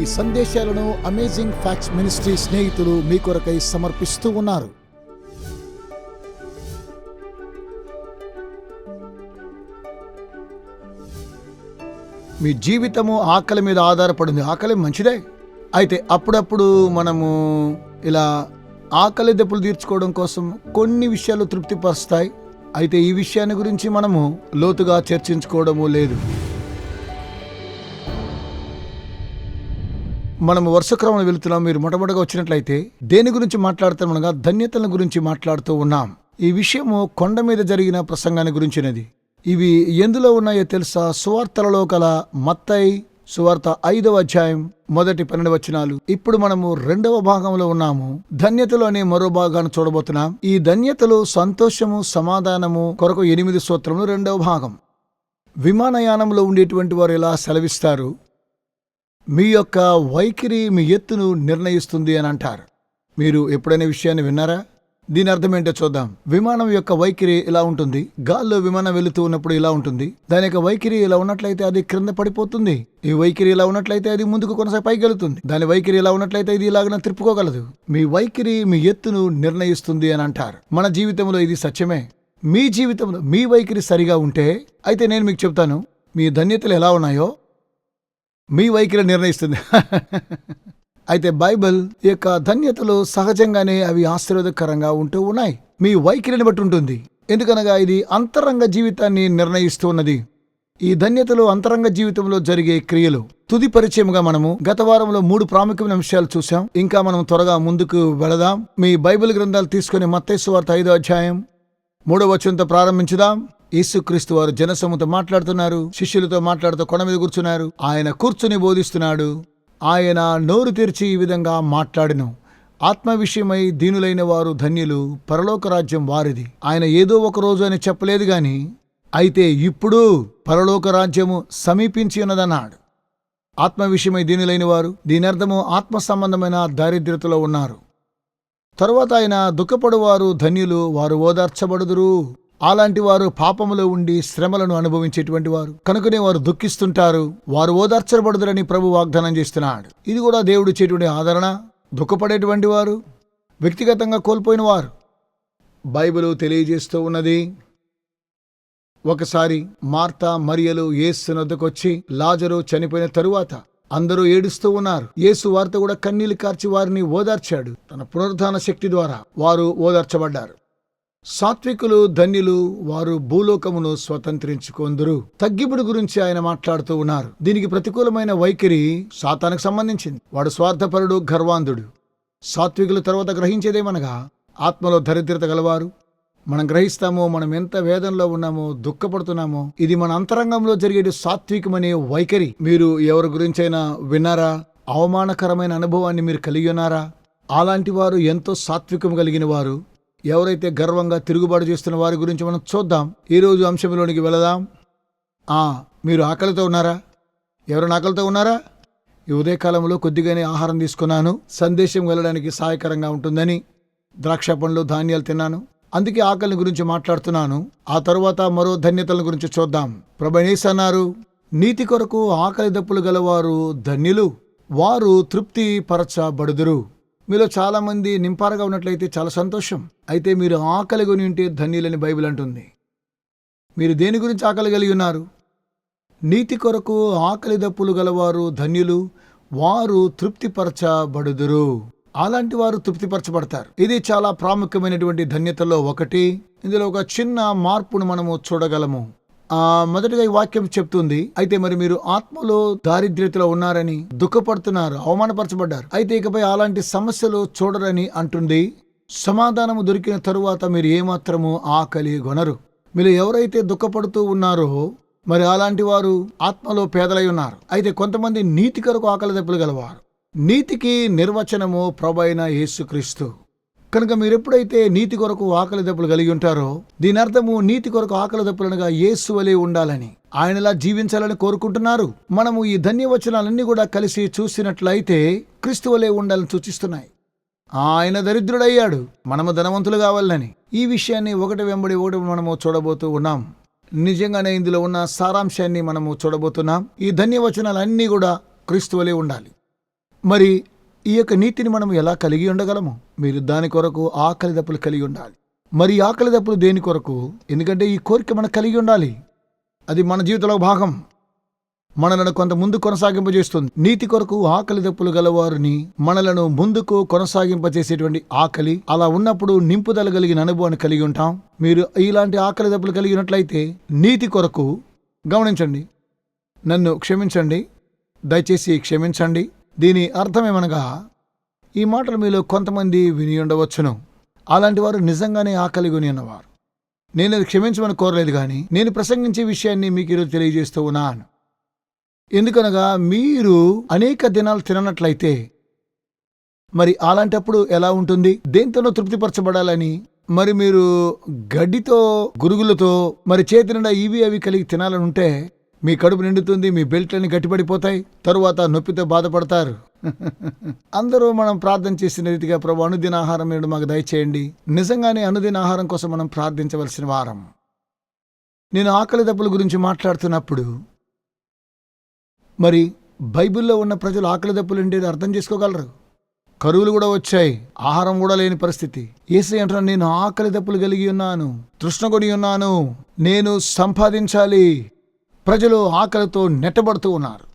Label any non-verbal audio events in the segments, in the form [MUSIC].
ఈ సందేశాలను amazing facts ministry స్నేహితులు మీ కొరకై సమర్పిస్తూ ఉన్నారు. మీ జీవితము ఆకలి మీద ఆధారపడింది. ఆకలి మంచిదే. అయితే అప్పుడప్పుడు మనము ఇలా ఆకలి దెబ్బలు తీర్చుకోవడం కోసం కొన్ని విషయాలు తృప్తిపరుస్తాయి. అయితే ఈ విషయాన్ని గురించి మనము లోతుగా చర్చించుకోవడము లేదు. మనం వరుసక్రమంలో వెళుతున్నాం మీరు మొట్టమొదటిగా వచ్చినట్లయితే దేని గురించి మాట్లాడుతామనగా ధన్యతల గురించి మాట్లాడుతూ ఉన్నాం. ఈ విషయము కొండ మీద జరిగిన ప్రసంగాన్ని గురించినది. ఇవి ఎందులో ఉన్నాయో తెలుసా? సువార్తలలో కల మత్తై సువార్త ఐదవ అధ్యాయం మొదటి పన్నెండు వచనాలు. ఇప్పుడు మనము రెండవ భాగంలో ఉన్నాము. ధన్యతలు అనే మరో భాగాన్ని చూడబోతున్నాం. ఈ ధన్యతలు సంతోషము సమాధానము కొరకు ఎనిమిది సూత్రములు రెండవ భాగం. విమానయానంలో ఉండేటువంటి వారు ఇలా సెలవిస్తారు? మీ యొక్క వైఖరి మీ ఎత్తును నిర్ణయిస్తుంది అని అంటారు. మీరు ఎప్పుడైనా విషయాన్ని విన్నారా? దీని అర్థం ఏంటో చూద్దాం. విమానం యొక్క వైఖరి ఇలా ఉంటుంది? గాల్లో విమానం వెళుతూ ఉన్నప్పుడు ఇలా ఉంటుంది? దాని యొక్క వైఖరి ఇలా ఉన్నట్లయితే అది క్రింద పడిపోతుంది. ఈ వైఖరి ఇలా ఉన్నట్లయితే అది ముందుకు కొనసాగి పైకి దాని వైఖరి ఇలా ఉన్నట్లయితే ఇది ఇలాగన తిప్పుకోగలదు. మీ వైఖరి మీ ఎత్తును నిర్ణయిస్తుంది అని అంటారు. మన జీవితంలో ఇది సత్యమే. మీ జీవితంలో మీ వైఖరి సరిగా ఉంటే అయితే నేను మీకు చెప్తాను. మీ ధన్యతలు ఎలా ఉన్నాయో మీ వైఖరి నిర్ణయిస్తుంది. [LAUGHS] అయితే బైబిల్ యొక్క ధన్యతలు సహజంగానే అవి ఆశీర్వాదకరంగా ఉంటూ ఉన్నాయి. మీ వైఖరిని బట్టి ఉంటుంది. ఎందుకనగా ఇది అంతరంగ జీవితాన్ని నిర్ణయిస్తూ ఉన్నది. ఈ ధన్యతలు అంతరంగ జీవితంలో జరిగే క్రియలు. తుది పరిచయముగా మనము గత వారంలో మూడు ప్రాముఖ్యమైన అంశాలు చూసాం ఇంకా మనం త్వరగా ముందుకు వెళదాం. మీ బైబిల్ గ్రంథాలు తీసుకుని మత్తైసు వార్త ఐదో అధ్యాయం మూడవ వచనంతో ప్రారంభించుదాం. యేసుక్రీస్తు వారు జనసముతో మాట్లాడుతున్నారు శిష్యులతో మాట్లాడుతూ కొండ మీద కూర్చున్నారు. ఆయన కూర్చుని బోధిస్తున్నాడు ఆయన నోరు తెరిచి ఈ విధంగా మాట్లాడను. ఆత్మ విషయమై దీనులైన వారు ధన్యులు పరలోక రాజ్యం వారిది. ఆయన ఏదో ఒక రోజు అని చెప్పలేదు గాని అయితే ఇప్పుడు పరలోక రాజ్యము సమీపించి ఉన్నదన్నాడు. ఆత్మ విషయమై దీనులైన వారు దీని అర్థము ఆత్మ సంబంధమైన దారిద్ర్యతలో ఉన్నారు. తరువాత ఆయన దుఃఖపడువారు ధన్యులు వారు ఓదార్చబడుదురు. అలాంటి వారు పాపములో ఉండి శ్రమలను అనుభవించేటువంటి వారు. కనుకనే వారు దుఃఖిస్తుంటారు. వారు ఓదార్చబడదురని ప్రభు వాగ్దానం చేస్తున్నాడు. ఇది కూడా దేవుడు ఇచ్చేటువంటి ఆదరణ. దుఃఖపడేటువంటి వారు వ్యక్తిగతంగా కోల్పోయిన వారు. బైబిలు తెలియజేస్తూ ఉన్నది ఒకసారి మార్తా మరియలు యేసు నొద్దకొచ్చి లాజరు చనిపోయిన తరువాత అందరూ ఏడుస్తూ ఉన్నారు. యేసు వార్త కూడా కన్నీళ్ళు కార్చి వారిని ఓదార్చాడు. తన పునరుద్ధాన శక్తి ద్వారా వారు ఓదార్చబడ్డారు. సాత్వికులు ధన్యులు వారు భూలోకమును స్వతంత్రించుకొందురు. తగ్గిపుడు గురించి ఆయన మాట్లాడుతూ ఉన్నారు. దీనికి ప్రతికూలమైన వైఖరి సాతానికి సంబంధించింది. వాడు స్వార్థపరుడు గర్వాంధుడు. సాత్వికుల తర్వాత గ్రహించేదేమనగా ఆత్మలో దరిద్రత గలవారు. మనం గ్రహిస్తామో మనం ఎంత వేదంలో ఉన్నామో దుఃఖపడుతున్నామో ఇది మన అంతరంగంలో జరిగే సాత్వికమనే వైఖరి. మీరు ఎవరి గురించైనా విన్నారా? అవమానకరమైన అనుభవాన్ని మీరు కలిగి ఉన్నారా? అలాంటి వారు ఎంతో సాత్వికం కలిగిన వారు. ఎవరైతే గర్వంగా తిరుగుబాటు చేస్తున్న వారి గురించి మనం చూద్దాం. ఈరోజు అంశంలోనికి వెళదాం. ఆ మీరు ఆకలితో ఉన్నారా? ఎవరైనా ఆకలితో ఉన్నారా? ఈ ఉదయకాలంలో కొద్దిగానే ఆహారం తీసుకున్నాను. సందేశం వెళ్ళడానికి సహాయకరంగా ఉంటుందని. ద్రాక్ష పండ్లు ధాన్యాలు తిన్నాను. అందుకే ఆకలిని గురించి మాట్లాడుతున్నాను. ఆ తరువాత మరో ధన్యతల గురించి చూద్దాం. ప్రభనీస్ అన్నారు నీతి కొరకు ఆకలి దప్పులు గలవారు ధన్యులు. వారు తృప్తి పరచబడుదురు మీలో చాలామంది నింపారగా ఉన్నట్లయితే చాలా సంతోషం. అయితే మీరు ఆకలి కొని ఉంటే ధన్యులని బైబిల్ అంటుంది. మీరు దేని గురించి ఆకలి కలిగి ఉన్నారు? నీతి కొరకు ఆకలి దప్పులు గలవారు ధన్యులు వారు తృప్తిపరచబడుదురు. అలాంటి వారు తృప్తిపరచబడతారు. ఇది చాలా ప్రాముఖ్యమైనటువంటి ధన్యతలో ఒకటి. ఇందులో ఒక చిన్న మార్పును మనము చూడగలము. మొదటిగా ఈ వాక్యం చెప్తుంది అయితే మరి మీరు ఆత్మలో దారిద్ర్యతలో ఉన్నారని దుఃఖపడుతున్నారు అవమానపరచబడ్డారు. అయితే ఇకపై అలాంటి సమస్యలు చూడరని అంటుంది. సమాధానము దొరికిన తరువాత మీరు ఏమాత్రము ఆకలి కొనరు మీరు ఎవరైతే దుఃఖపడుతూ ఉన్నారో మరి అలాంటి వారు ఆత్మలో పేదలై ఉన్నారు. అయితే కొంతమంది నీతి కొరకు ఆకలి దెబ్బలు గలవారు. నీతికి నిర్వచనము ప్రభైన యేసుక్రీస్తు. కనుక మీరు ఎప్పుడైతే నీతి కొరకు ఆకలి దెబ్బలు కలిగి ఉంటారో దీని అర్థము నీతి కొరకు ఆకలి దెబ్బలనగా యేసు వలె ఉండాలని. ఆయనలా జీవించాలని కోరుకుంటున్నారు. మనము ఈ ధన్యవచనాలన్నీ కూడా కలిసి చూసినట్లయితే క్రీస్తు వలె ఉండాలని సూచిస్తున్నాయి. ఆయన దరిద్రుడయ్యాడు. మనము ధనవంతులు కావాలని. ఈ విషయాన్ని ఒకటి వెంబడి ఒకటి మనము చూడబోతూ ఉన్నాం. నిజంగానే ఇందులో ఉన్న సారాంశాన్ని మనము చూడబోతున్నాం. ఈ ధన్యవచనాలన్నీ కూడా క్రీస్తువలే ఉండాలి. మరి ఈ యొక్క నీతిని మనం ఎలా కలిగి ఉండగలము? మీరు దాని కొరకు ఆకలి దప్పులు కలిగి ఉండాలి. మరి ఆకలి దప్పులు దేని కొరకు? ఎందుకంటే ఈ కోరిక మనకు కలిగి ఉండాలి. అది మన జీవితంలో భాగం. మనలను కొంత ముందు కొనసాగింపజేస్తుంది. నీతి కొరకు ఆకలి దప్పులు గలవారిని మనలను ముందుకు కొనసాగింపజేసేటువంటి ఆకలి అలా ఉన్నప్పుడు నింపుదల కలిగిన అనుభవాన్ని కలిగి ఉంటాం. మీరు ఇలాంటి ఆకలి దప్పులు కలిగినట్లయితే నీతి కొరకు గమనించండి. నన్ను క్షమించండి. దయచేసి క్షమించండి. దీని అర్థమేమనగా ఈ మాటలు మీలో కొంతమంది విని ఉండవచ్చును. అలాంటి వారు నిజంగానే ఆకలి కొని ఉన్నవారు. నేను అది క్షమించమని కోరలేదు కానీ నేను ప్రసంగించే విషయాన్ని మీకు ఈరోజు తెలియజేస్తూ ఉన్నాను. ఎందుకనగా మీరు అనేక దినాలు తిననట్లయితే మరి అలాంటప్పుడు ఎలా ఉంటుంది? దేంతోనో తృప్తిపరచబడాలని మరి మీరు గడ్డితో గురుగులతో మరి చేతి నిండా ఇవి అవి కలిగి తినాలని ఉంటే మీ కడుపు నిండుతుంది మీ బెల్ట్లన్నీ గట్టిపడిపోతాయి తరువాత నొప్పితో బాధపడతారు. [LAUGHS] అందరూ మనం ప్రార్థన చేసిన రీతిగా ప్రభు అనుదిన ఆహారం నేడు మాకు దయచేయండి. నిజంగానే అనుదిన ఆహారం కోసం మనం ప్రార్థించవలసిన వారం. నేను ఆకలి దప్పుల గురించి మాట్లాడుతున్నప్పుడు మరి బైబిల్లో ఉన్న ప్రజలు ఆకలి దప్పులు ఉండేది అర్థం చేసుకోగలరు? కరువులు కూడా వచ్చాయి ఆహారం కూడా లేని పరిస్థితి. ఏసై అంటున్నాను నేను ఆకలి దప్పులు కలిగి ఉన్నాను తృష్ణ కొడి ఉన్నాను నేను సంపాదించాలి ప్రజలు ఆకలితో నెట్టబడుతూ ఉన్నారు.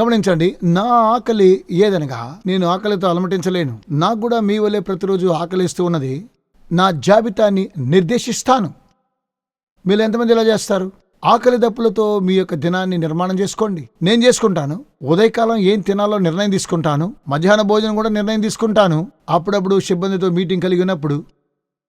గమనించండి నా ఆకలి ఏదనగా నేను ఆకలితో అలమటించలేను. నాకు కూడా మీ వల్లే ప్రతిరోజు ఆకలిస్తూ ఉన్నది. నా జాబితాని నిర్దేశిస్తాను. మీరు ఎంతమంది ఇలా చేస్తారు? ఆకలి దప్పులతో మీ యొక్క దినాన్ని నిర్మాణం చేసుకోండి. నేను చేసుకుంటాను. ఉదయకాలం ఏం తినాలో నిర్ణయం తీసుకుంటాను. మధ్యాహ్న భోజనం కూడా నిర్ణయం తీసుకుంటాను. అప్పుడప్పుడు సిబ్బందితో మీటింగ్ కలిగి ఉన్నప్పుడు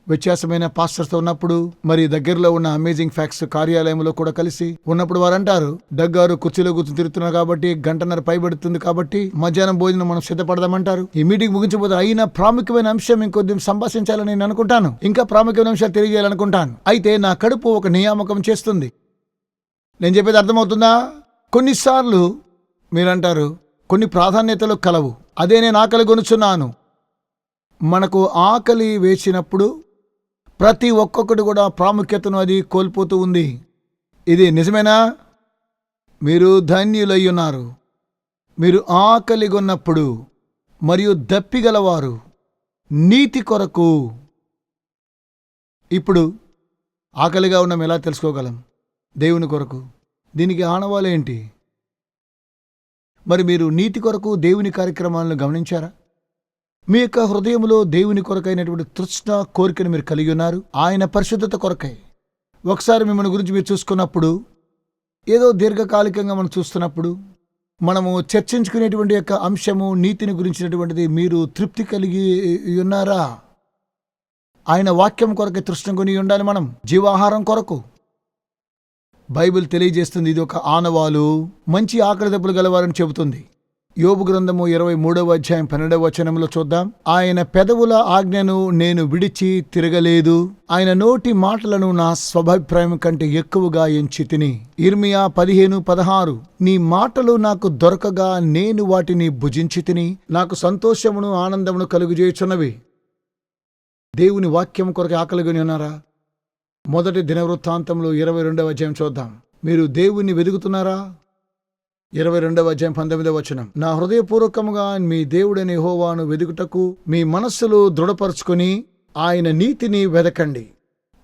వ్యత్యాసమైన పాస్టర్స్తో ఉన్నప్పుడు మరి దగ్గరలో ఉన్న అమేజింగ్ ఫ్యాక్ట్స్ కార్యాలయంలో కూడా కలిసి ఉన్నప్పుడు వారు అంటారు దగ్గారు కుర్చీలో కూర్చొని తిరుగుతున్నారు కాబట్టి గంటన్నర పైబడుతుంది కాబట్టి మధ్యాహ్నం భోజనం మనం సిద్ధపడదామంటారు. ఈ మీటింగ్ ముగించబోతే అయినా ప్రాముఖ్యమైన అంశం ఇంకొద్ది సంభాషించాలని నేను అనుకుంటాను. ఇంకా ప్రాముఖ్యమైన అంశాలు తెలియజేయాలనుకుంటాను. అయితే నా కడుపు ఒక నియామకం చేస్తుంది. నేను చెప్పేది అర్థమవుతుందా? కొన్నిసార్లు మీరంటారు కొన్ని ప్రాధాన్యతలు కలవు. అదే నేను ఆకలి కొనుచున్నాను మనకు ఆకలి వేసినప్పుడు ప్రతి ఒక్కొక్కటి కూడా ప్రాముఖ్యతను అది కోల్పోతూ ఉంది. ఇది నిజమేనా? మీరు ధన్యులై ఉన్నారు మీరు ఆకలిగొన్నప్పుడు మరియు దప్పిగలవారు. నీతి కొరకు. ఇప్పుడు ఆకలిగా ఉన్నాం ఎలా తెలుసుకోగలం? దేవుని కొరకు. దీనికి ఆనవాలేంటి? మరి మీరు నీతి కొరకు దేవుని కార్యక్రమాలను గమనించారా? మీ యొక్క హృదయంలో దేవుని కొరకైనటువంటి తృష్ణ కోరికను మీరు కలిగి ఉన్నారు. ఆయన పరిశుద్ధత కొరకై. ఒకసారి మిమ్మల్ని గురించి మీరు చూసుకున్నప్పుడు ఏదో దీర్ఘకాలికంగా మనం చూస్తున్నప్పుడు మనము చర్చించుకునేటువంటి యొక్క అంశము నీతిని గురించినటువంటిది మీరు తృప్తి కలిగి ఉన్నారా? ఆయన వాక్యం కొరకే తృష్ణ కొని ఉండాలి మనం. జీవాహారం కొరకు. బైబిల్ తెలియజేస్తుంది ఇది ఒక ఆనవాలు. మంచి ఆకలి దెబ్బలు గలవారని చెబుతుంది. యోబు గ్రంథము ఇరవై మూడవ అధ్యాయం పన్నెండవ వచనంలో చూద్దాం. ఆయన పెదవుల ఆజ్ఞను నేను విడిచి తిరగలేదు. ఆయన నోటి మాటలను నా స్వభిప్రాయం కంటే ఎక్కువగా ఎంచి తిని. ఇర్మియా పదిహేను పదహారు. నీ మాటలు నాకు దొరకగా నేను వాటిని భుజించి తిని నాకు సంతోషమును ఆనందమును కలుగుజేయుచున్నవి దేవుని వాక్యం కొరకు ఆకలిగొని ఉన్నారా? మొదటి దినవృత్తాంతంలో ఇరవై రెండవ అధ్యాయం చూద్దాం. మీరు దేవుణ్ణి వెతుకుతున్నారా ఇరవై రెండవ అధ్యాయం పంతొమ్మిదవ వచనం. నా హృదయపూర్వకముగా మీ దేవుడని హోవాను వెదుకుటకు మీ మనస్సులు దృఢపరుచుకొని ఆయన నీతిని వెదకండి.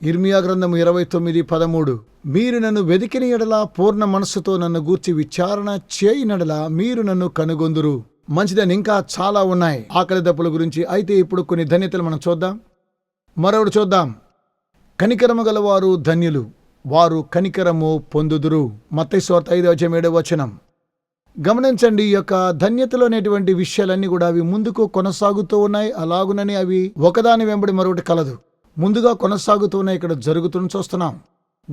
ఇర్మియా గ్రంథం ఇరవై తొమ్మిది పదమూడు. మీరు నన్ను వెదికిన ఎడల పూర్ణ మనస్సుతో నన్ను గూర్చి విచారణ చేయనడల మీరు నన్ను కనుగొందురు. మంచిదని ఇంకా చాలా ఉన్నాయి. ఆకలి దప్పుల గురించి అయితే ఇప్పుడు కొన్ని ధన్యతలు మనం చూద్దాం. మరొకటి చూద్దాం. కనికరము గలవారు ధన్యులు. వారు కనికరము పొందుదురు. మత్తైస్వార్త ఐదు అధ్యాయం వచనం. గమనించండి ఈ యొక్క ధన్యతలోనేటువంటి విషయాలన్నీ కూడా అవి ముందుకు కొనసాగుతూ ఉన్నాయి. అలాగునని అవి ఒకదాని వెంబడి మరొకటి కలదు. ముందుగా కొనసాగుతూ ఉన్నాయి ఇక్కడ జరుగుతున్న చూస్తున్నాం.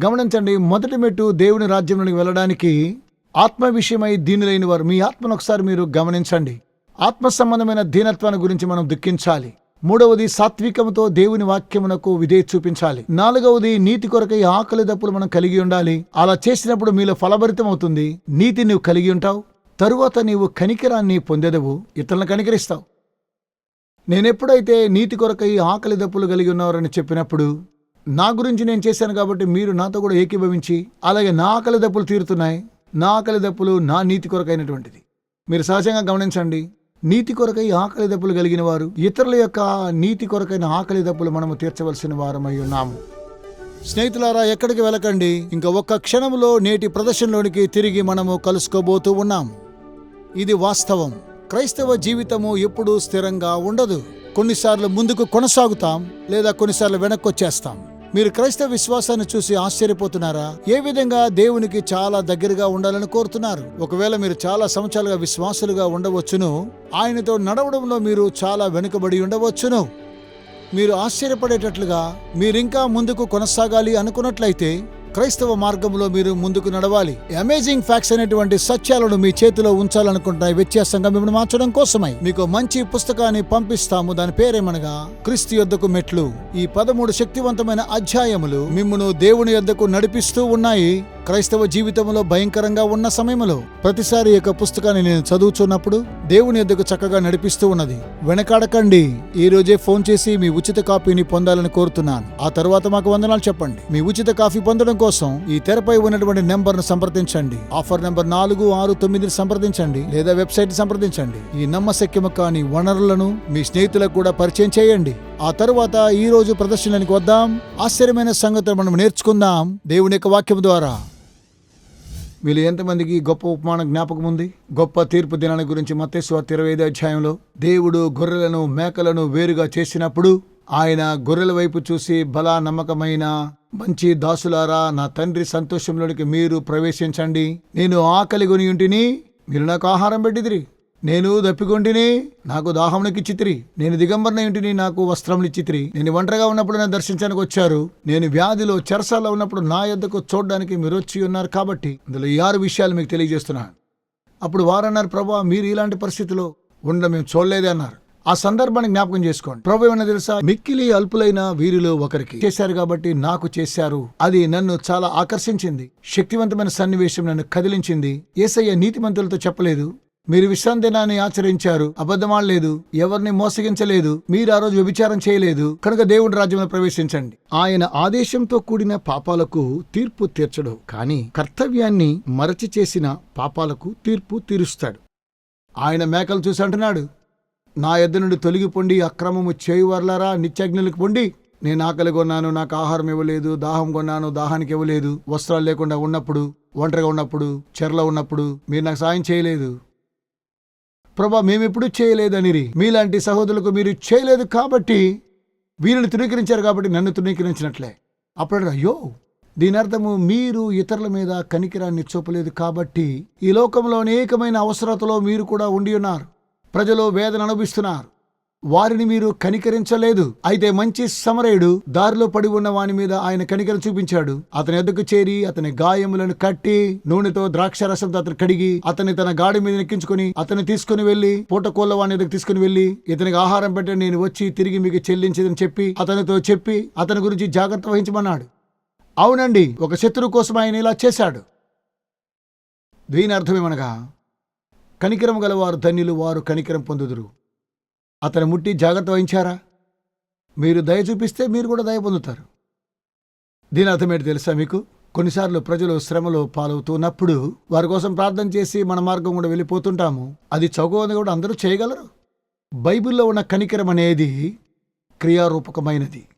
గమనించండి మొదటి మెట్టు దేవుని రాజ్యంలోనికి వెళ్ళడానికి ఆత్మ విషయమై దీనులైన వారు మీ ఆత్మను ఒకసారి మీరు గమనించండి. ఆత్మ సంబంధమైన దీనత్వాన్ని గురించి మనం దుఃఖించాలి. మూడవది సాత్వికముతో దేవుని వాక్యమునకు విధే చూపించాలి. నాలుగవది నీతి కొరకై ఆకలి దప్పులు మనం కలిగి ఉండాలి. అలా చేసినప్పుడు మీలో ఫలభరితం అవుతుంది నీతి నువ్వు కలిగి ఉంటావు. తరువాత నీవు కనికిరాన్ని పొందెదవు ఇతరులను కనికరిస్తావు. నేనెప్పుడైతే నీతి కొరకై ఆకలి దప్పులు కలిగి ఉన్నవారని చెప్పినప్పుడు నా గురించి నేను చేశాను కాబట్టి మీరు నాతో కూడా ఏకీభవించి అలాగే నా ఆకలి దప్పులు తీరుతున్నాయి. నా ఆకలి దప్పులు నా నీతి కొరకైనటువంటిది. మీరు సహజంగా గమనించండి నీతి కొరకై ఆకలి దప్పులు కలిగిన వారు ఇతరుల యొక్క నీతి కొరకైన ఆకలి దప్పులు మనము తీర్చవలసిన వారమై ఉన్నాము. స్నేహితులారా ఎక్కడికి వెళ్ళకండి. ఇంకా ఒక్క క్షణంలో నేటి ప్రదర్శనలోనికి తిరిగి మనము కలుసుకోబోతూ ఉన్నాం ఇది వాస్తవం. క్రైస్తవ జీవితము ఎప్పుడూ స్థిరంగా ఉండదు. కొన్నిసార్లు ముందుకు కొనసాగుతాం లేదా కొన్నిసార్లు వెనక్కి వచ్చేస్తాం మీరు క్రైస్తవ విశ్వాసాన్ని చూసి ఆశ్చర్యపోతున్నారా? ఏ విధంగా దేవునికి చాలా దగ్గరగా ఉండాలని కోరుతున్నారు? ఒకవేళ మీరు చాలా సంవత్సరాలుగా విశ్వాసులుగా ఉండవచ్చును ఆయనతో నడవడంలో మీరు చాలా వెనుకబడి ఉండవచ్చును. మీరు ఆశ్చర్యపడేటట్లుగా మీరింకా ముందుకు కొనసాగాలి అనుకున్నట్లయితే క్రైస్తవ మార్గంలో మీరు ముందుకు నడవాలి. అమేజింగ్ ఫ్యాక్ట్స్ అనేటువంటి సత్యాలను మీ చేతిలో ఉంచాలనుకుంటున్న వ్యత్యాసంగా మిమ్మల్ని మార్చడం కోసమై మీకు మంచి పుస్తకాన్ని పంపిస్తాము. దాని పేరేమనగా? క్రీస్తు యొద్దకు మెట్లు. ఈ పదమూడు శక్తివంతమైన అధ్యాయములు మిమ్మను దేవుని యొద్దకు నడిపిస్తూ ఉన్నాయి. క్రైస్తవ జీవితంలో భయంకరంగా ఉన్న సమయంలో ప్రతిసారి యొక్క పుస్తకాన్ని నేను చదువుతున్నప్పుడు దేవుని ఎద్దకు చక్కగా నడిపిస్తూ ఉన్నది. వెనకాడకండి. ఈ రోజే ఫోన్ చేసి మీ ఉచిత కాపీని పొందాలని కోరుతున్నాను. ఆ తర్వాత మాకు వందనాలు చెప్పండి. మీ ఉచిత కాఫీ పొందడం కోసం ఈ తెరపై ఉన్నటువంటి నెంబర్ను సంప్రదించండి. ఆఫర్ నెంబర్ నాలుగు ఆరు తొమ్మిదిని సంప్రదించండి. లేదా వెబ్సైట్ సంప్రదించండి. ఈ నమ్మశక్యము కాని వనరులను మీ స్నేహితులకు కూడా పరిచయం చేయండి. ఆ తరువాత ఈ రోజు ప్రదర్శనకి వద్దాం. ఆశ్చర్యమైన సంగతులు మనం నేర్చుకుందాం దేవుని యొక్క వాక్యం ద్వారా. వీళ్ళు ఎంతమందికి గొప్ప ఉపమానం జ్ఞాపకం ఉంది? గొప్ప తీర్పు దినాన్ని గురించి మత్తేశ్వార్త ఇరవై ఐదు అధ్యాయంలో దేవుడు గొర్రెలను మేకలను వేరుగా చేసినప్పుడు ఆయన గొర్రెల వైపు చూసి బలా నమ్మకమైన మంచి దాసులారా నా తండ్రి సంతోషంలోనికి మీరు ప్రవేశించండి. నేను ఆకలి కొని మీరు నాకు ఆహారం పెట్టిదిరి. నేను దప్పికొంటిని నాకు దాహమునకిచ్చితిరి. నేను దిగంబరణ ఇంటిని నాకు వస్త్రములు చిత్రి నేను ఒంటరిగా ఉన్నప్పుడు నన్ను దర్శించడానికి వచ్చారు. నేను వ్యాధిలో చెరసాల్లో ఉన్నప్పుడు నా యొద్దకు చూడడానికి మీరు వచ్చి ఉన్నారు కాబట్టి ఇందులో ఈ ఆరు విషయాలు మీకు తెలియజేస్తున్నాను. అప్పుడు వారన్నారు ప్రభా మీరు ఇలాంటి పరిస్థితిలో ఉండడం మేము చూడలేదే అన్నారు. ఆ సందర్భాన్ని జ్ఞాపకం చేసుకోండి. ప్రభు ఏమన్నా తెలుసా? మిక్కిలి అల్పులైన వీరిలో ఒకరికి చేశారు కాబట్టి నాకు చేశారు. అది నన్ను చాలా ఆకర్షించింది. శక్తివంతమైన సన్నివేశం నన్ను కదిలించింది. ఏసయ్య నీతిమంతులతో చెప్పలేదు. మీరు విశ్రాంతి దినాన్ని ఆచరించారు. అబద్ధమాడలేదు. ఎవరిని మోసగించలేదు. మీరు ఆ రోజు వ్యభిచారం చేయలేదు. కనుక దేవుడి రాజ్యంలో ప్రవేశించండి. ఆయన ఆదేశంతో కూడిన పాపాలకు తీర్పు తీర్చడు. కానీ కర్తవ్యాన్ని మరచి చేసిన పాపాలకు తీర్పు తీరుస్తాడు. ఆయన మేకలు చూసి అంటున్నాడు. నా ఎద్ద నుండి తొలగిపోండి అక్రమము చేయువర్లరా నిత్యజ్ఞులకు పొండి. నేను ఆకలి కొన్నాను నాకు ఆహారం ఇవ్వలేదు దాహం కొన్నాను దాహానికి ఇవ్వలేదు. వస్త్రాలు లేకుండా ఉన్నప్పుడు ఒంటరిగా ఉన్నప్పుడు చెరలో ఉన్నప్పుడు మీరు నాకు సాయం చేయలేదు. ప్రభా మేమెప్పుడు చేయలేదనిరి. మీలాంటి సహోదరులకు మీరు చేయలేదు కాబట్టి వీరిని తృణీకరించారు కాబట్టి నన్ను తృణీకరించినట్లే. అప్పుడు అయ్యో! దీని అర్థము మీరు ఇతరుల మీద కనికిరాన్ని చూపలేదు కాబట్టి ఈ లోకంలో అనేకమైన అవసరతలో మీరు కూడా ఉండి ఉన్నారు. ప్రజలు వేదన అనుభవిస్తున్నారు. వారిని మీరు కనికరించలేదు. అయితే మంచి సమరయుడు దారిలో పడి ఉన్న వాని మీద ఆయన కనికరం చూపించాడు. అతని ఎద్దుకు చేరి అతని గాయములను కట్టి నూనెతో ద్రాక్ష రసంతో అతను కడిగి అతని తన గాడి మీద నెక్కించుకుని అతన్ని తీసుకుని వెళ్ళి పూటకోళ్ళ వాని ఎదుగు తీసుకుని వెళ్ళి ఇతనికి ఆహారం పెట్టి నేను వచ్చి తిరిగి మీకు చెల్లించేదని చెప్పి అతనితో చెప్పి అతని గురించి జాగ్రత్త వహించమన్నాడు. అవునండి ఒక శత్రువు కోసం ఆయన ఇలా చేశాడు. దీని అర్థమేమనగా కనికరం గలవారు ధన్యులు వారు కనికరం పొందుదురు. అతను ముట్టి జాగ్రత్త వహించారా? మీరు దయ చూపిస్తే మీరు కూడా దయ పొందుతారు. దీని అర్థమేంటి తెలుసా మీకు? కొన్నిసార్లు ప్రజలు శ్రమలో పాలవుతున్నప్పుడు వారి కోసం ప్రార్థన చేసి మన మార్గం కూడా వెళ్ళిపోతుంటాము. అది చౌకని కూడా అందరూ చేయగలరు. బైబిల్లో ఉన్న కనికరం అనేది క్రియారూపకమైనది.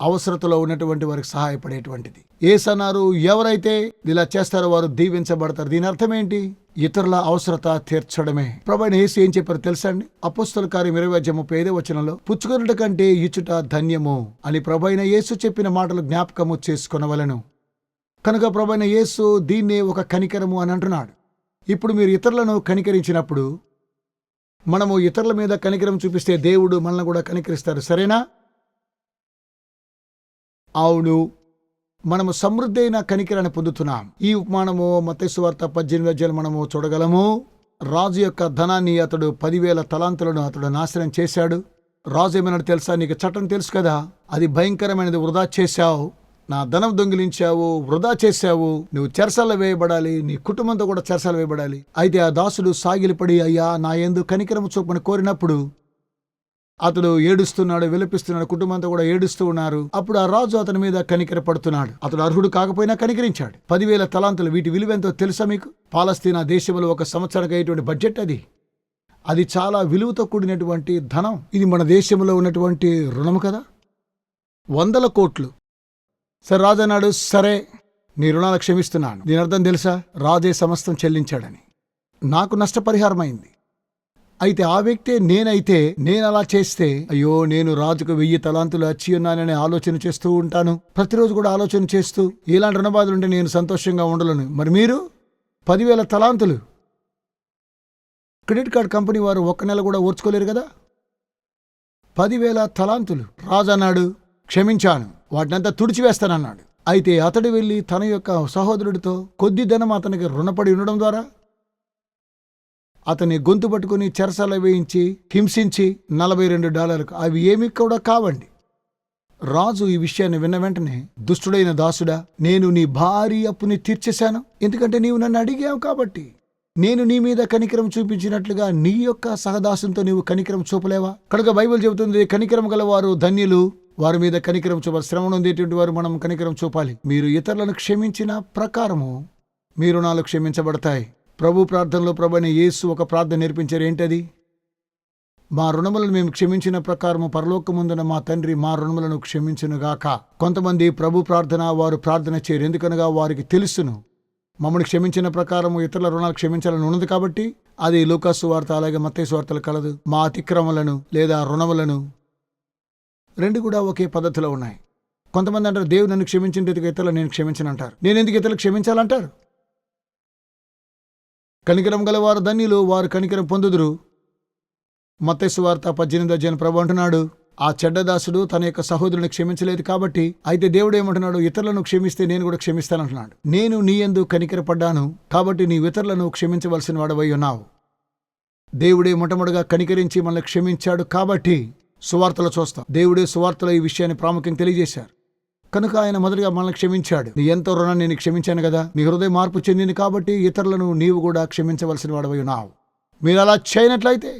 అవసరతలో ఉన్నటువంటి వారికి సహాయపడేటువంటిది. ఏసన్నారు ఎవరైతే ఇలా చేస్తారో వారు దీవించబడతారు. దీని అర్థం ఏంటి? ఇతరుల అవసరత తీర్చడమే. ప్రభైన యేసు ఏం చెప్పారు తెలుసా అండి? అపుస్తల కార్యం ఇరవై అధ్యాయం ముప్పై ఐదో వచనంలో పుచ్చుకొనుట కంటే ఇచ్చుట ధన్యము అని ప్రభైన యేసు చెప్పిన మాటలు జ్ఞాపకము చేసుకునవలను. కనుక ప్రభైన యేసు దీన్నే ఒక కనికరము అని అంటున్నాడు. ఇప్పుడు మీరు ఇతరులను కనికరించినప్పుడు మనము ఇతరుల మీద కనికరం చూపిస్తే దేవుడు మనల్ని కూడా కనికరిస్తారు. సరేనా? అవును. మనము సమృద్ధి అయిన కనికరాన్ని పొందుతున్నాం. ఈ ఉపమానము మతేసు వార్త పద్దెనిమిది అధ్యాయులు మనము చూడగలము. రాజు యొక్క ధనాన్ని అతడు పదివేల తలాంతులను అతడు నాశనం చేశాడు. రాజు ఏమన్నాడు తెలుసా? నీకు చట్టం తెలుసు కదా? అది భయంకరమైనది వృధా చేశావు. నా ధనం దొంగిలించావు వృధా చేశావు. నువ్వు చెరసల వేయబడాలి నీ కుటుంబంతో కూడా చెరసల వేయబడాలి. అయితే ఆ దాసుడు సాగిలిపడి అయ్యా నా ఎందు కనికరము చూపని కోరినప్పుడు అతడు ఏడుస్తున్నాడు విలపిస్తున్నాడు కుటుంబంతో కూడా ఏడుస్తూ ఉన్నారు. అప్పుడు ఆ రాజు అతని మీద కనికర పడుతున్నాడు అతడు అర్హుడు కాకపోయినా కనికరించాడు. పదివేల తలాంతులు వీటి విలువెంతో తెలుసా మీకు? పాలస్తీనా దేశంలో ఒక సంవత్సరానికి అయ్యేటువంటి బడ్జెట్ అది. అది చాలా విలువతో కూడినటువంటి ధనం. ఇది మన దేశంలో ఉన్నటువంటి రుణము కదా? వందల కోట్లు. సరే రాజు అన్నాడు సరే నీ రుణాలు క్షమిస్తున్నాను. దీని అర్థం తెలుసా? రాజే సమస్తం చెల్లించాడని. నాకు నష్టపరిహారం అయింది అయితే ఆ వ్యక్తే నేనైతే నేను అలా చేస్తే అయ్యో నేను రాజుకు వెయ్యి తలాంతులు వచ్చి ఉన్నాననే ఆలోచన చేస్తూ ఉంటాను. ప్రతిరోజు కూడా ఆలోచన చేస్తూ ఇలాంటి రుణబాధలు ఉంటే నేను సంతోషంగా ఉండలేను. మరి మీరు? పదివేల తలాంతులు. క్రెడిట్ కార్డ్ కంపెనీ వారు ఒక్క నెల కూడా ఓర్చుకోలేరు కదా? పదివేల తలాంతులు. రాజు అన్నాడు క్షమించాను. వాటినంతా తుడిచివేస్తానన్నాడు. అయితే అతడు వెళ్ళి తన యొక్క సహోదరుడితో కొద్ది ధనం అతనికి రుణపడి ఉండడం ద్వారా అతని గొంతు పట్టుకుని చెరసల వేయించి హింసించి నలభై రెండు డాలర్లకు. అవి ఏమి కూడా కావండి. రాజు ఈ విషయాన్ని విన్న వెంటనే దుష్టుడైన దాసుడా నేను నీ భారీ అప్పుని తీర్చేశాను. ఎందుకంటే నీవు నన్ను అడిగావు కాబట్టి. నేను నీ మీద కనికరం చూపించినట్లుగా నీ యొక్క సహదాసంతో నీవు కనికరం చూపలేవా? కనుక బైబిల్ చెబుతుంది కనికరం గలవారు ధన్యులు. వారి మీద కనికరం చూపాలి శ్రమ ఉండేటువంటి వారు మనం కనికరం చూపాలి. మీరు ఇతరులను క్షమించిన ప్రకారము మీ రుణాలు క్షమించబడతాయి. ప్రభు ప్రార్థనలో ప్రభుని యేసు ఒక ప్రార్థన నేర్పించారు. ఏంటది? మా రుణములను మేము క్షమించిన ప్రకారము పరలోకముందున మా తండ్రి మా రుణములను క్షమించునుగాక కొంతమంది ప్రభు ప్రార్థన వారు ప్రార్థన చేయరు. ఎందుకనగా వారికి తెలుసును. మమ్మల్ని క్షమించిన ప్రకారము ఇతరుల రుణాలు క్షమించాలని ఉన్నది కాబట్టి అది లూకాసు వార్త అలాగే మత్తేసు వార్తలు కలదు. మా అతిక్రమలను లేదా రుణములను రెండు కూడా ఒకే పద్ధతిలో ఉన్నాయి. కొంతమంది అంటారు దేవుడు నన్ను క్షమించిన రీతిగా ఇతరులు నేను క్షమించను అంటారు నేను ఎందుకు ఇతరులు క్షమించాలంటారు? కనికరం గల వారు ధన్యులు వారు కనికరం పొందుదురు. మత్తైసు వార్త పద్దెనిమిది అధ్యాయం ప్రభు అంటున్నాడు ఆ చెడ్డదాసుడు తన యొక్క సహోదరుని క్షమించలేదు కాబట్టి అయితే దేవుడు ఏమంటున్నాడు ఇతరులను క్షమిస్తే నేను కూడా క్షమిస్తానంటున్నాడు నేను నీ యందు కనికరపడ్డాను కాబట్టి నీ ఇతరులను క్షమించవలసిన వాడవై ఉన్నావు. దేవుడే మొట్టమొదటిగా కనికరించి మనల్ని క్షమించాడు కాబట్టి సువార్తలు చూస్తాం. దేవుడే సువార్తలో ఈ విషయాన్ని ప్రాముఖ్యం తెలియజేశారు. కనుక ఆయన మొదటిగా మనల్ని క్షమించాడు. నీ ఎంతో రుణాన్ని నేను క్షమించాను కదా. నీ హృదయ మార్పు చెందింది కాబట్టి ఇతరులను నీవు కూడా క్షమించవలసిన వాడవై ఉన్నావు. మీరు అలా చేయనట్లయితే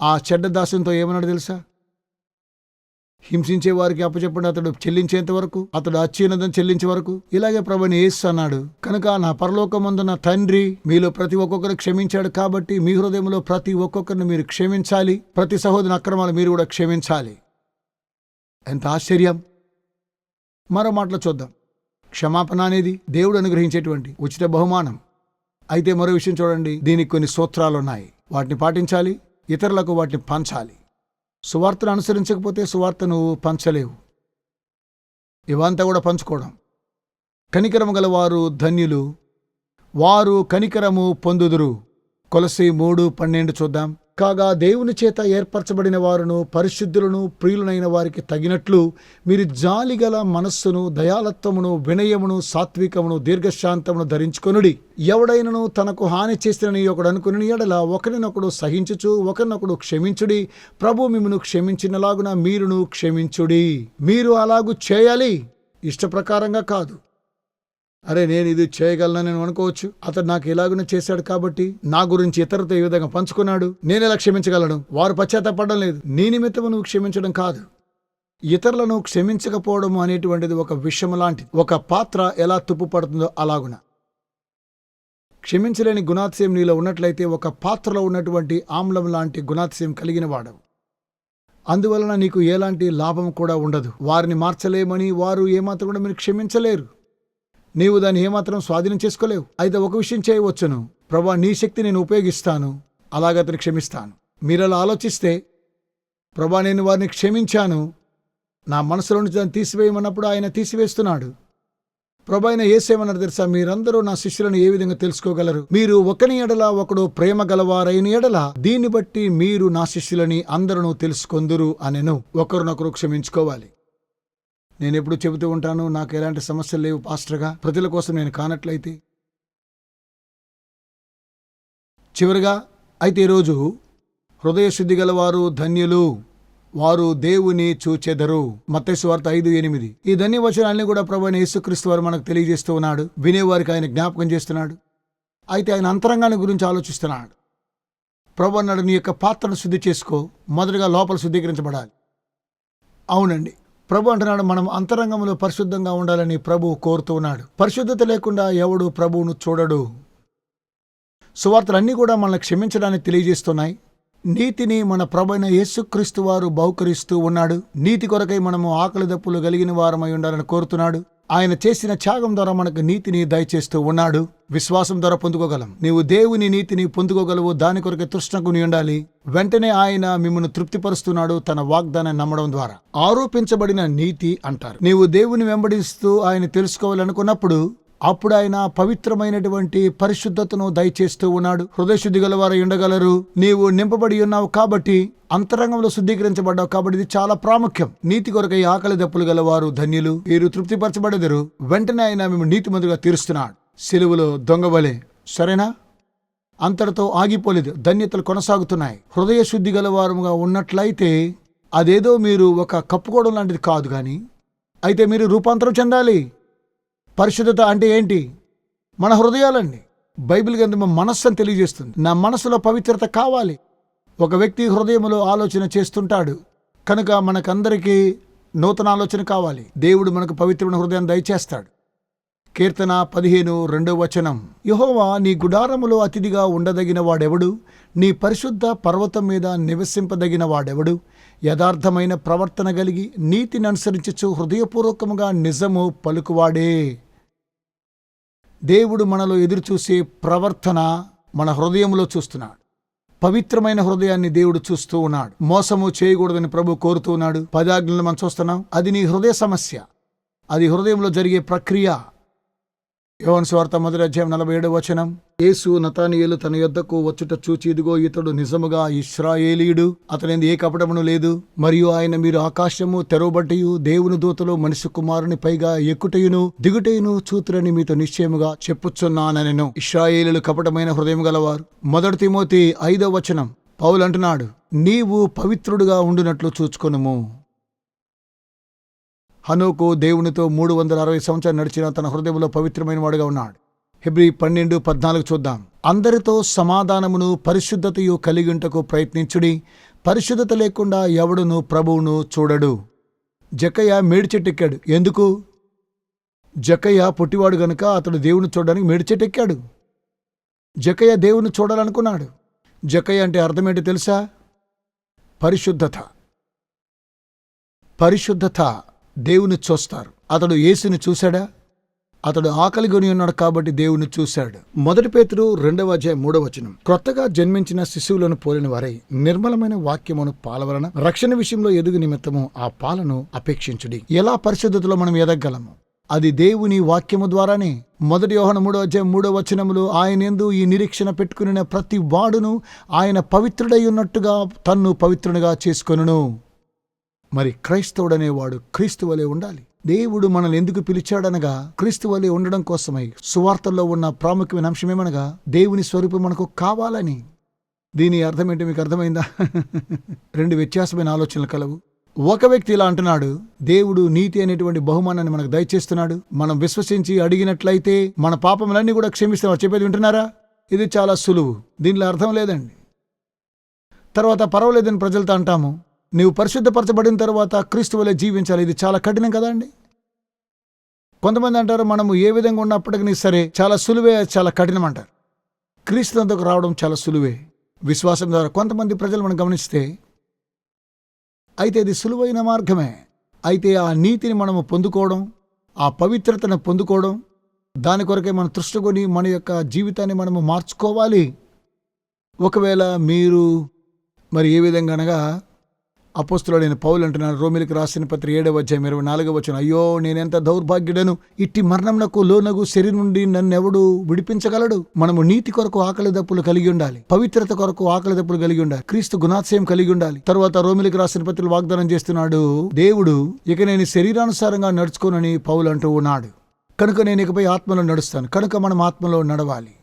ఆ చెడ్డ దాసునితో ఏమన్నాడు తెలుసా? హింసించే వారికి అప్పచెప్పండి. అతడు చెల్లించేంత వరకు అతడు అత్యున్నతం చెల్లించే వరకు. ఇలాగే ప్రభుని ఏసు అన్నాడు. కనుక నా పరలోకమందున తండ్రి మీలో ప్రతి ఒక్కొక్కరు క్షమించాడు కాబట్టి మీ హృదయంలో ప్రతి ఒక్కొక్కరిని మీరు క్షమించాలి. ప్రతి సహోదరుని అక్రమాలు మీరు కూడా క్షమించాలి. ఎంత ఆశ్చర్యం! మరో మాటలో చూద్దాం. క్షమాపణ అనేది దేవుడు అనుగ్రహించేటువంటి ఉచిత బహుమానం. అయితే మరో విషయం చూడండి. దీనికి కొన్ని సూత్రాలు ఉన్నాయి. వాటిని పాటించాలి ఇతరులకు వాటిని పంచాలి. సువార్తను అనుసరించకపోతే సువార్త నువ్వు పంచలేవు. ఇవంతా కూడా పంచుకోవడం. కనికరము గలవారు ధన్యులు. వారు కనికరము పొందుదురు. కొలసి మూడు పన్నెండు చూద్దాం. కాగా దేవుని చేత ఏర్పరచబడిన వారును పరిశుద్ధులను ప్రియులనైన వారికి తగినట్లు మీరు జాలిగల మనస్సును దయాలత్వమును వినయమును సాత్వికమును దీర్ఘశాంతమును ధరించుకొనుడి. ఎవడైనను తనకు హాని చేసినని ఒకడు అనుకుని ఎడల ఒకరినొకడు సహించుచు ఒకరినొకడు క్షమించుడి. ప్రభు మిమ్మను క్షమించినలాగున మీరును క్షమించుడి. మీరు అలాగూ చేయాలి. ఇష్టప్రకారంగా కాదు. అరే నేను ఇది చేయగలను నేను అనుకోవచ్చు. అతడు నాకు ఎలాగున చేశాడు కాబట్టి నా గురించి ఇతరులతో ఈ విధంగా పంచుకున్నాడు? నేను ఎలా క్షమించగలను? వారు పశ్చాత్తపడడం లేదు. నీ నిమిత్తము నువ్వు క్షమించడం కాదు. ఇతరులను క్షమించకపోవడం అనేటువంటిది ఒక విషయం లాంటిది. ఒక పాత్ర ఎలా తుప్పు పడుతుందో అలాగున. క్షమించలేని గుణాతిశయం నీలో ఉన్నట్లయితే ఒక పాత్రలో ఉన్నటువంటి ఆమ్లం లాంటి గుణాతిశయం కలిగిన వాడవు. అందువలన నీకు ఎలాంటి లాభం కూడా ఉండదు. వారిని మార్చలేమని వారు ఏమాత్రం కూడా మీరు క్షమించలేరు. నీవు దాన్ని ఏమాత్రం స్వాధీనం చేసుకోలేవు. అయితే ఒక విషయం చేయవచ్చును. ప్రభా నీ శక్తి నేను ఉపయోగిస్తాను. అలాగ అతను క్షమిస్తాను. మీరు అలా ఆలోచిస్తే ప్రభా నేను వారిని క్షమించాను. నా మనసులో నుంచి దాన్ని తీసివేయమన్నప్పుడు ఆయన తీసివేస్తున్నాడు. ప్రభా ఆయన ఏసేమన్నారు తెలుసా? మీరందరూ నా శిష్యులను ఏ విధంగా తెలుసుకోగలరు? మీరు ఒకని ఎడల ఒకడు ప్రేమ గలవారైన ఎడల దీన్ని బట్టి మీరు నా శిష్యులని అందరూ తెలుసుకొందురు అనెను. ఒకరినొకరు క్షమించుకోవాలి. నేను ఎప్పుడు చెబుతూ ఉంటాను నాకు ఎలాంటి సమస్యలు లేవు పాస్టర్గా ప్రజల కోసం నేను కానట్లయితే. చివరిగా అయితే ఈరోజు హృదయ శుద్ధి గలవారు ధన్యులు వారు దేవుని చూచెదరు. మత్తయి వార్త ఐదు ఎనిమిది. ఈ ధన్యవచనాన్ని కూడా ప్రభుని యేసుక్రీస్తు వారు మనకు తెలియజేస్తూ ఉన్నాడు. వినేవారికి ఆయన జ్ఞాపకం చేస్తున్నాడు. అయితే ఆయన అంతరంగాన్ని గురించి ఆలోచిస్తున్నాడు. ప్రభు అన్నాడు నీ యొక్క పాత్రను శుద్ధి చేసుకో. మొదటగా లోపల శుద్ధీకరించబడాలి. అవునండి. ప్రభు అంటున్నాడు మనం అంతరంగంలో పరిశుద్ధంగా ఉండాలని ప్రభు కోరుతూ ఉన్నాడు. పరిశుద్ధత లేకుండా ఎవడు ప్రభువును చూడడు. సువార్తలన్నీ కూడా మనల్ని క్షమించడానికి తెలియజేస్తున్నాయి. నీతిని మన ప్రభైన యేసుక్రీస్తు వారు బహుకరిస్తూ ఉన్నాడు. నీతి కొరకై మనము ఆకలి దప్పులు కలిగిన వారమై ఉండాలని కోరుతున్నాడు. ఆయన చేసిన త్యాగం ద్వారా మనకు నీతిని దయచేస్తూ ఉన్నాడు. విశ్వాసం ద్వారా పొందుకోగలం. నీవు దేవుని నీతిని పొందుకోగలవు. దాని కొరకే తృష్ణకుని ఉండాలి. వెంటనే ఆయన మిమ్మల్ని తృప్తిపరుస్తున్నాడు తన వాగ్దానాన్ని నమ్మడం ద్వారా. ఆరోపించబడిన నీతి అంటారు. నీవు దేవుని వెంబడిస్తూ ఆయన తెలుసుకోవాలనుకున్నప్పుడు అప్పుడు ఆయన పవిత్రమైనటువంటి పరిశుద్ధతను దయచేస్తూ ఉన్నాడు. హృదయశుద్ధి గలవారు ఉండగలరు. నీవు నింపబడి ఉన్నావు కాబట్టి అంతరంగంలో శుద్ధీకరించబడ్డావు కాబట్టి ఇది చాలా ప్రాముఖ్యం. నీతి కొరకై ఆకలి దప్పులు గలవారు ధన్యులు. వీరు తృప్తిపరచబడెదరు. వెంటనే ఆయన మేము నీతిమంతుగా తీరుస్తున్నాడు. సెలువులో దొంగవలే సరేనా? అంతటితో ఆగిపోలేదు. ధన్యతలు కొనసాగుతున్నాయి. హృదయ శుద్ధి గలవారుగా ఉన్నట్లయితే అదేదో మీరు ఒక కప్పుకోవడం లాంటిది కాదు కానీ అయితే మీరు రూపాంతరం చెందాలి. పరిశుద్ధత అంటే ఏంటి? మన హృదయాలండి బైబిల్ గ్రంథం మనస్సు తెలియజేస్తుంది. నా మనసులో పవిత్రత కావాలి. ఒక వ్యక్తి హృదయంలో ఆలోచన చేస్తుంటాడు. కనుక మనకందరికీ నూతన ఆలోచన కావాలి. దేవుడు మనకు పవిత్రమైన హృదయాన్ని దయచేస్తాడు. కీర్తన పదిహేను రెండో వచనం. యహోవా నీ గుడారములో అతిథిగా ఉండదగిన వాడెవడు? నీ పరిశుద్ధ పర్వతం మీద నివసింపదగిన వాడెవడు? యథార్థమైన ప్రవర్తన కలిగి నీతిని అనుసరించచ్చు హృదయపూర్వకముగా నిజము పలుకువాడే. దేవుడు మనలో ఎదురుచూసే ప్రవర్తన మన హృదయంలో చూస్తున్నాడు. పవిత్రమైన హృదయాన్ని దేవుడు చూస్తూ ఉన్నాడు. మోసము చేయకూడదని ప్రభు కోరుతూ ఉన్నాడు. పదాజ్ఞలను మనం చూస్తున్నాం. అది నీ హృదయ సమస్య. అది హృదయంలో జరిగే ప్రక్రియ. యోన్ స్వార్థ మొదటి అధ్యాయం నలభై ఏడు వచనం. యేసు నతానియేలు తన యొద్దకు వచ్చుట చూచి ఇదిగో ఇతడు నిజముగా ఇస్రాయేలీయుడు అతనిది ఏ కపటమును లేదు. మరియు ఆయన మీరు ఆకాశము తెరవబట్టియు దేవుని దూతలు మనిషి కుమారుని పైగా ఎక్కుటయును దిగుటయును చూతురని మీతో నిశ్చయముగా చెప్పుచున్నానెను ఇస్రాయేలీలు కపటమైన హృదయం గలవారు. మొదటి తిమోతి ఐదో వచనం. పౌలు అంటున్నాడు నీవు పవిత్రుడుగా ఉండునట్లు చూచుకొనుము. హనుకు దేవునితో మూడు వందల అరవై సంవత్సరాలు నడిచిన తన హృదయంలో పవిత్రమైన వాడుగా ఉన్నాడు. హెబ్రి పన్నెండు పద్నాలుగు చూద్దాం. అందరితో సమాధానమును పరిశుద్ధతయు కలిగింటకు ప్రయత్నించుడి పరిశుద్ధత లేకుండా ఎవడును ప్రభువును చూడడు. జక్కయ్య మేడి ఎందుకు? జక్కయ్య పుట్టివాడు గనుక అతడు దేవుని చూడడానికి మేడి ఎక్కాడు జక్కయ్య దేవుని చూడాలనుకున్నాడు. జక్కయ్య అంటే అర్థమేంటి తెలుసా? పరిశుద్ధత. పరిశుద్ధత. దేవుని చూస్తారు. అతడు యేసుని చూశాడా? అతడు ఆకలి కొని ఉన్నాడు కాబట్టి దేవుని చూశాడు. మొదటి పేతురు రెండవ అధ్యాయం మూడవ వచనం. క్రొత్తగా జన్మించిన శిశువులను పోలిన వారై నిర్మలమైన వాక్యమును పాలవలన రక్షణ విషయంలో ఎదుగు నిమిత్తము ఆ పాలను అపేక్షించుడి. ఎలా పరిశుద్ధతలో మనం ఎదగలము అది దేవుని వాక్యము ద్వారానే. మొదటి యోహన మూడో అధ్యాయం మూడో వచనములు ఆయన ఎందు ఈ నిరీక్షణ పెట్టుకుని ప్రతి వాడును ఆయన పవిత్రుడై ఉన్నట్టుగా తన్ను పవిత్రునిగా చేసుకొనును. మరి క్రైస్తవుడనేవాడు క్రీస్తు వలె ఉండాలి. దేవుడు మనల్ని ఎందుకు పిలిచాడనగా క్రీస్తు వలె ఉండడం కోసమై సువార్తల్లో ఉన్న ప్రాముఖ్యమైన అంశం ఏమనగా దేవుని స్వరూపం మనకు కావాలని. దీని అర్థం ఏంటి మీకు అర్థమైందా? [LAUGHS] రెండు వ్యత్యాసమైన ఆలోచనలు కలవు. ఒక వ్యక్తి ఇలా అంటున్నాడు దేవుడు నీతి అనేటువంటి బహుమానాన్ని మనకు దయచేస్తున్నాడు. మనం విశ్వసించి అడిగినట్లయితే మన పాపములన్నీ కూడా క్షమిస్తున్నారు చెప్పేది వింటున్నారా? ఇది చాలా సులువు. దీనిలో అర్థం లేదండి. తర్వాత పర్వాలేదని ప్రజలతో అంటాము నీవు పరిశుద్ధపరచబడిన తర్వాత క్రీస్తు వలె జీవించాలి. ఇది చాలా కఠినం కదా అండి? కొంతమంది అంటారు మనము ఏ విధంగా ఉన్నప్పటికీ సరే చాలా సులువే అది చాలా కఠినం అంటారు. క్రీస్తునందుకు రావడం చాలా సులువే. విశ్వాసం ద్వారా కొంతమంది ప్రజలు మనం గమనిస్తే అయితే ఇది సులువైన మార్గమే. అయితే ఆ నీతిని మనము పొందుకోవడం ఆ పవిత్రతను పొందుకోవడం దాని కొరకే మనం తృష్టుకొని మన యొక్క జీవితాన్ని మనము మార్చుకోవాలి. ఒకవేళ మీరు మరి ఏ విధంగా అనగా అపోస్తులైన పౌలు అంటున్నాడు రోమిలకు రాసిన పత్రి ఏడవ అధ్యాయం ఇరవై నాలుగవ వచ్చిన అయ్యో నేనెంత దౌర్భాగ్యుడను? ఇట్టి మరణంనకు లోనగు శరీరం నుండి నన్నెవడు విడిపించగలడు? మనము నీతి కొరకు ఆకలి దప్పులు కలిగి ఉండాలి పవిత్రత కొరకు ఆకలి దప్పులు కలిగి ఉండాలి క్రీస్తు గుణాశయం కలిగి ఉండాలి. తర్వాత రోమిలకు రాసిన పత్రికలు వాగ్దానం చేస్తున్నాడు దేవుడు ఇక నేను శరీరానుసారంగా నడుచుకోనని పౌలు అంటూ ఉన్నాడు. కనుక నేను ఇకపై ఆత్మలో నడుస్తాను. కనుక మనం ఆత్మలో నడవాలి.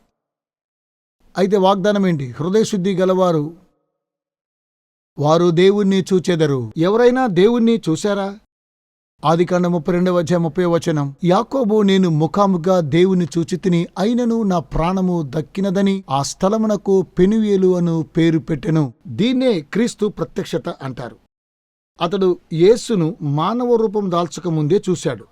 అయితే వాగ్దానం ఏంటి? హృదయశుద్ధి గలవారు వారు దేవుణ్ణి చూచెదరు. ఎవరైనా దేవుణ్ణి చూశారా? ఆదికాండ ముప్పై రెండవ ముప్పై వచనం. యాకోబు నేను ముఖాముగా దేవుని చూచితిని అయినను నా ప్రాణము దక్కినదని ఆ స్థలమునకు పెనుయేలు అను పేరు పెట్టెను. దీన్నే క్రీస్తు ప్రత్యక్షత అంటారు. అతడు యేసును మానవ రూపం దాల్చక ముందే చూశాడు.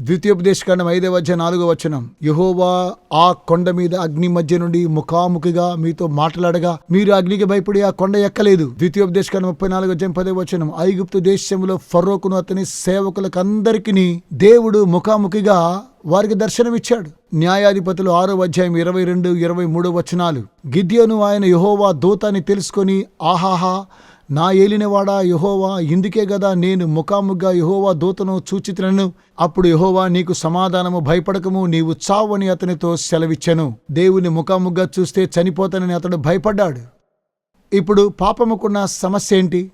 ద్వితీయోపదేశకాండం ఐదవ అధ్యాయం నాలుగో వచనం. యహోవా ఆ కొండ మీద అగ్ని మధ్య నుండి ముఖాముఖిగా మీతో మాట్లాడగా మీరు అగ్నికి భయపడి ఆ కొండ ఎక్కలేదు. ద్వితీయోపదేశకాండం ముప్పై నాలుగు అధ్యాయం పదే వచనం. ఐగుప్తు దేశంలో ఫరోకును అతని సేవకులకందరికీ దేవుడు ముఖాముఖిగా వారికి దర్శనమిచ్చాడు. న్యాయాధిపతులు ఆరో అధ్యాయం ఇరవై రెండు ఇరవై మూడు వచనాలు. గిద్యోను ఆయన యహోవా దూతాన్ని తెలుసుకొని ఆహాహా నా ఏలినవాడా యహోవా ఇందుకే గదా నేను ముఖాముగ్గా యహోవా దూతను సూచితులను. అప్పుడు యహోవా నీకు సమాధానము భయపడకము నీవు చావని అతనితో సెలవిచ్చాను. దేవుని ముఖాముగ్గా చూస్తే చనిపోతానని అతడు భయపడ్డాడు. ఇప్పుడు పాపముకున్న సమస్య ఏంటి?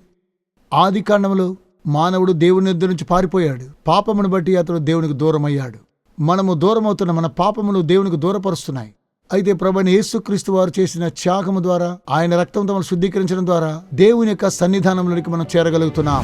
ఆది కాండంలో మానవుడు దేవుని ఎదురు నుంచి పారిపోయాడు. పాపమును బట్టి అతడు దేవునికి దూరమయ్యాడు. మనము దూరమవుతున్న మన పాపములు దేవునికి దూరపరుస్తున్నాయి. అయితే ప్రభుని యేసుక్రీస్తు వారు చేసిన త్యాగము ద్వారా ఆయన రక్తంతో మనం శుద్ధీకరించడం ద్వారా దేవుని యొక్క సన్నిధానంలోనికి మనం చేరగలుగుతున్నాం.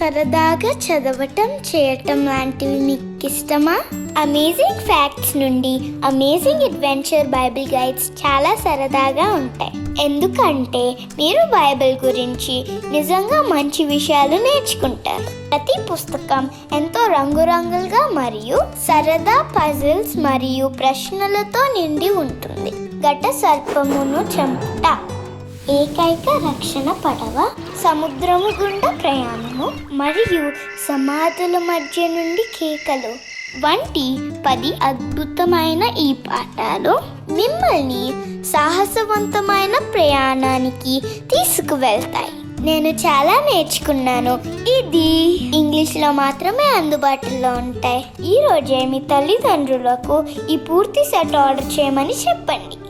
సరదాగా చదవటం చేయటం లాంటివి మీకు ఇష్టమా అమేజింగ్ ఫ్యాక్ట్స్ నుండి అమేజింగ్ అడ్వెంచర్ బైబిల్ గైడ్స్ చాలా సరదాగా ఉంటాయి. ఎందుకంటే మీరు బైబిల్ గురించి నిజంగా మంచి విషయాలు నేర్చుకుంటారు. ప్రతి పుస్తకం ఎంతో రంగురంగులుగా మరియు సరదా పజిల్స్ మరియు ప్రశ్నలతో నిండి ఉంటుంది. ఘట సర్పమును చంపుట. ఏకైక రక్షణ పడవ సముద్రము గుండా ప్రయాణము మరియు సమాధుల మధ్య నుండి కేకలు. వంటి పది అద్భుతమైన ఈ పాఠాలు మిమ్మల్ని సాహసవంతమైన ప్రయాణానికి తీసుకువెళ్తాయి. నేను చాలా నేర్చుకున్నాను. ఇది ఇంగ్లీష్లో మాత్రమే అందుబాటులో ఉంటాయి. ఈ రోజే మీ తల్లిదండ్రులకు ఈ పూర్తి సెట్ ఆర్డర్ చేయమని చెప్పండి.